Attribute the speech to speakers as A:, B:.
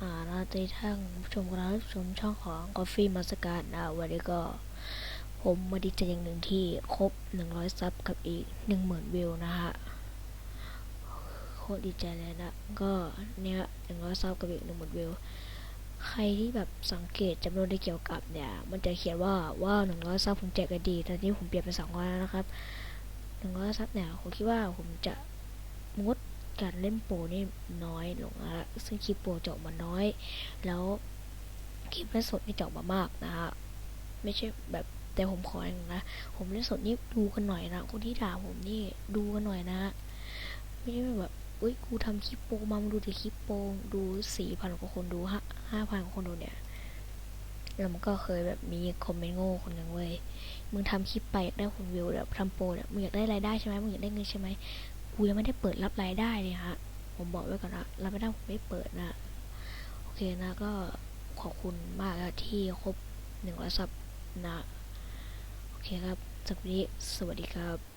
A: อ่าราตรีท่านผู้ชมกำลังรับชมช่องของ Coffee m a s t e r c a r นะวันนี้ก็ผมมาดีใจอย่างหนึ่งที่ครบ 100 ซับกับอีก 10,000 วิวนะฮะโคตรดีใจเลยนะ ก็เนี้ย100 ซับกับอีก 10,000 วิว ใครที่แบบสังเกตจำนวนที่เกี่ยวกับเนี่ย มันจะเขียนว่าว่า 100 ซับผมแจกกันดีตอนนี้ผมเปลี่ยนเป็น200แล้วนะครับ 100 ซับเนี่ยผมคิดว่าผมจะงด การเล่นโปรนี่น้อยลงนะซึ่งคลิปโปรจะมาน้อย แล้วคลิปเล่นสดนี่จะออกมามากนะฮะไม่ใช่แบบแต่ผมขออย่างนะ ผมเล่นสดนี่ดูกันหน่อยนะคนที่ด่าผมนี่ดูกันหน่อยนะไม่ใช่แบบอุ้ยกูทำคลิปโปรมามาดูแต่คลิปโปรดูสี่พันกว่าคนดูห้าห้าพันกว่าคนดูเนี่ยแล้วมันก็เคยแบบมีคอมเมนต์โง่คนหนึ่งเว้ย มึงทำคลิปไปอยากได้คนวิวแบบทำโปรเนี่ยมึงอยากได้รายได้ใช่ไหมมึงอยากได้เงินใช่ไหม กูยังไม่ได้เปิดรับรายได้เลยฮะ ผมบอกไว้ก่อนนะรับไม่ได้ผมไม่เปิดนะ โอเคนะก็ขอบคุณมากที่ครบหนึ่งร้อยซับนะ โอเคครับสวันนี้สวัสดีครับ